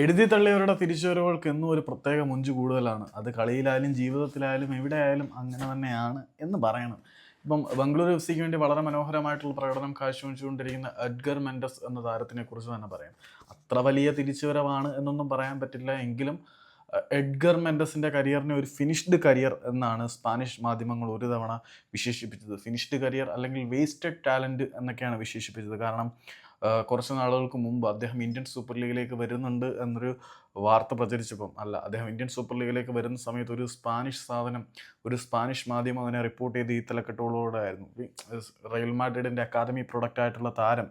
എഴുതി തള്ളിയവരുടെ തിരിച്ചുവരവുകൾക്ക് എന്നും ഒരു പ്രത്യേക മുഞ്ചു കൂടുതലാണ്. അത് കളിയിലായാലും ജീവിതത്തിലായാലും എവിടെയായാലും അങ്ങനെ തന്നെയാണ് എന്ന് പറയണം. ഇപ്പം ബംഗളൂരു എഫ് സിക്ക് വേണ്ടി വളരെ മനോഹരമായിട്ടുള്ള പ്രകടനം കാഴ്ചവെച്ചുകൊണ്ടിരിക്കുന്ന എഡ്ഗർ മെൻഡസ് എന്ന താരത്തിനെ കുറിച്ച് തന്നെ പറയാം. അത്ര വലിയ തിരിച്ചുവരവാണ് എന്നൊന്നും പറയാൻ പറ്റില്ല. എങ്കിലും എഡ്ഗർ മെൻഡസിന്റെ കരിയറിനെ ഒരു ഫിനിഷ്ഡ് കരിയർ എന്നാണ് സ്പാനിഷ് മാധ്യമങ്ങൾ ഒരു തവണ വിശേഷിപ്പിച്ചത്. ഫിനിഷ്ഡ് കരിയർ അല്ലെങ്കിൽ വേസ്റ്റഡ് ടാലന്റ് എന്നൊക്കെയാണ് വിശേഷിപ്പിച്ചത്. കാരണം കുറച്ച് നാളുകൾക്ക് മുമ്പ് അദ്ദേഹം ഇന്ത്യൻ സൂപ്പർ ലീഗിലേക്ക് വരുന്നുണ്ട് എന്നൊരു വാർത്ത പ്രചരിച്ചപ്പം. അല്ല അദ്ദേഹം ഇന്ത്യൻ സൂപ്പർ ലീഗിലേക്ക് വരുന്ന സമയത്ത് ഒരു സ്പാനിഷ് സാധനം ഒരു സ്പാനിഷ് മാധ്യമം അതിനെ റിപ്പോർട്ട് ചെയ്ത് ഈ തലക്കെട്ടുകളോടെ ആയിരുന്നു. റയൽ മാഡ്രിഡിന്റെ അക്കാദമി പ്രൊഡക്റ്റ് ആയിട്ടുള്ള താരം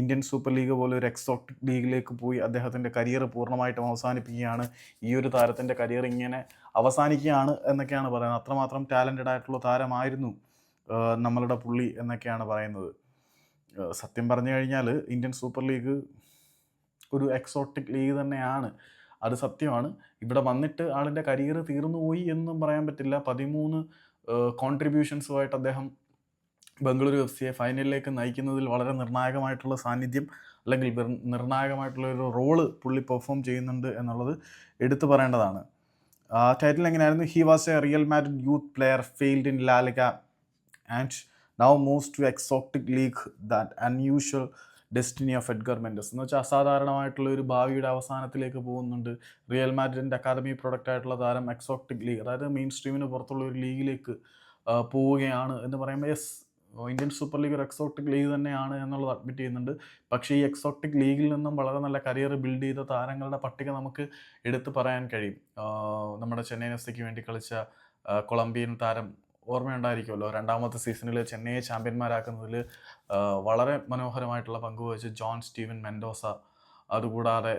ഇന്ത്യൻ സൂപ്പർ ലീഗ് പോലെ ഒരു എക്സോട്ടിക് ലീഗിലേക്ക് പോയി അദ്ദേഹത്തിന്റെ കരിയർ പൂർണമായിട്ടും അവസാനിപ്പിക്കുകയാണ്. ഈ ഒരു താരത്തിന്റെ കരിയർ ഇങ്ങനെ അവസാനിക്കുകയാണ് എന്നൊക്കെയാണ് പറയുന്നത്. അത്രമാത്രം ടാലന്റഡ് ആയിട്ടുള്ള താരമായിരുന്നു നമ്മളുടെ പുള്ളി എന്നൊക്കെയാണ് പറയുന്നത്. സത്യം പറഞ്ഞു കഴിഞ്ഞാൽ ഇന്ത്യൻ സൂപ്പർ ലീഗ് ഒരു എക്സോട്ടിക് ലീഗ് തന്നെയാണ്. അത് സത്യമാണ്. ഇവിടെ വന്നിട്ട് ആളിന്റെ കരിയർ തീർന്നു പോയി എന്നും പറയാൻ പറ്റില്ല. പതിമൂന്ന് കോൺട്രിബ്യൂഷൻസുമായിട്ട് അദ്ദേഹം ബംഗളൂരു എഫ് സിയെ ഫൈനലിലേക്ക് നയിക്കുന്നതിൽ വളരെ നിർണായകമായിട്ടുള്ള സാന്നിധ്യം അല്ലെങ്കിൽ നിർണായകമായിട്ടുള്ള ഒരു റോൾ പുള്ളി പെർഫോം ചെയ്യുന്നുണ്ട് എന്നുള്ളത് എടുത്തു പറയേണ്ടതാണ്. ആ ടൈറ്റിൽ എങ്ങനെയായിരുന്നു? He was a Real Madrid youth player failed in La Liga and now moves to exotic league that unusual destiny of Edgar Mendez എന്ന് വെച്ചാൽ അസാധാരണമായിട്ടുള്ള ഒരു ഭാവിയുടെ അവസാനത്തിലേക്ക് പോകുന്നുണ്ട് റിയൽ മാഡ്രിഡിന്റെ അക്കാദമി പ്രൊഡക്റ്റ് ആയിട്ടുള്ള താരം എക്സോട്ടിക് ലീഗ് അതായത് മെയിൻ സ്ട്രീമിന് പുറത്തുള്ള ഒരു ലീഗിലേക്ക് പോവുകയാണ് എന്ന് പറയുമ്പോൾ യെസ് ഇന്ത്യൻ സൂപ്പർ ലീഗ് ഒരു എക്സോട്ടിക് ലീഗ് തന്നെയാണ് എന്നുള്ളത് അഡ്മിറ്റ് ചെയ്യുന്നുണ്ട്. പക്ഷേ ഈ എക്സോട്ടിക് ലീഗിൽ നിന്നും വളരെ നല്ല കരിയർ ബിൽഡ് ചെയ്ത താരങ്ങളുടെ പട്ടിക നമുക്ക് എടുത്തു പറയാൻ കഴിയും. നമ്മുടെ ചെന്നൈ എഫ് സിക്ക് വേണ്ടി കളിച്ച കൊളംബിയൻ താരം ഓർമ്മയുണ്ടായിരിക്കുമല്ലോ. രണ്ടാമത്തെ സീസണിൽ ചെന്നൈയെ ചാമ്പ്യന്മാരാക്കുന്നതിൽ വളരെ മനോഹരമായിട്ടുള്ള പങ്ക് വഹിച്ച ജോൺ സ്റ്റീവൻ മെൻഡോസ. അതുകൂടാതെ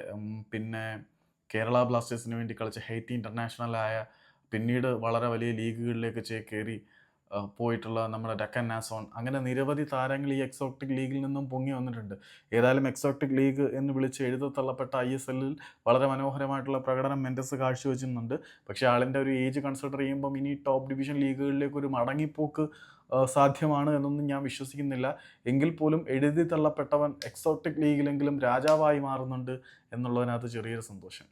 പിന്നെ കേരള ബ്ലാസ്റ്റേഴ്സിന് വേണ്ടി കളിച്ച ഹൈറ്റി ഇന്റർനാഷണലായ പിന്നീട് വളരെ വലിയ ലീഗുകളിലേക്ക് ആ, പോയിട്ടുള്ള നമ്മുടെ ഡക്കൻ നാസോൺ. അങ്ങനെ നിരവധി താരങ്ങൾ ഈ എക്സോട്ടിക് ലീഗിൽ നിന്നും പൊങ്ങി വന്നിട്ടുണ്ട്. ഏതായാലും എക്സോട്ടിക് ലീഗ് എന്ന് വിളിച്ച് എഴുതി തള്ളപ്പെട്ട ഐ എസ് എല്ലിൽ വളരെ മനോഹരമായിട്ടുള്ള പ്രകടനം മെൻഡസ് കാഴ്ചവെച്ചിരുന്നുണ്ട് പക്ഷേ ആളിന്റെ ഒരു ഏജ് കൺസിഡർ ചെയ്യുമ്പം ഇനി ടോപ്പ് ഡിവിഷൻ ലീഗുകളിലേക്ക് ഒരു മടങ്ങിപ്പോക്ക് സാധ്യമാണ് എന്നൊന്നും ഞാൻ വിശ്വസിക്കുന്നില്ല. എങ്കിൽ പോലും എഴുതി തള്ളപ്പെട്ടവൻ എക്സോട്ടിക് ലീഗിലെങ്കിലും രാജാവായി മാറുന്നുണ്ട് എന്നുള്ളതിനകത്ത് ചെറിയൊരു സന്തോഷം.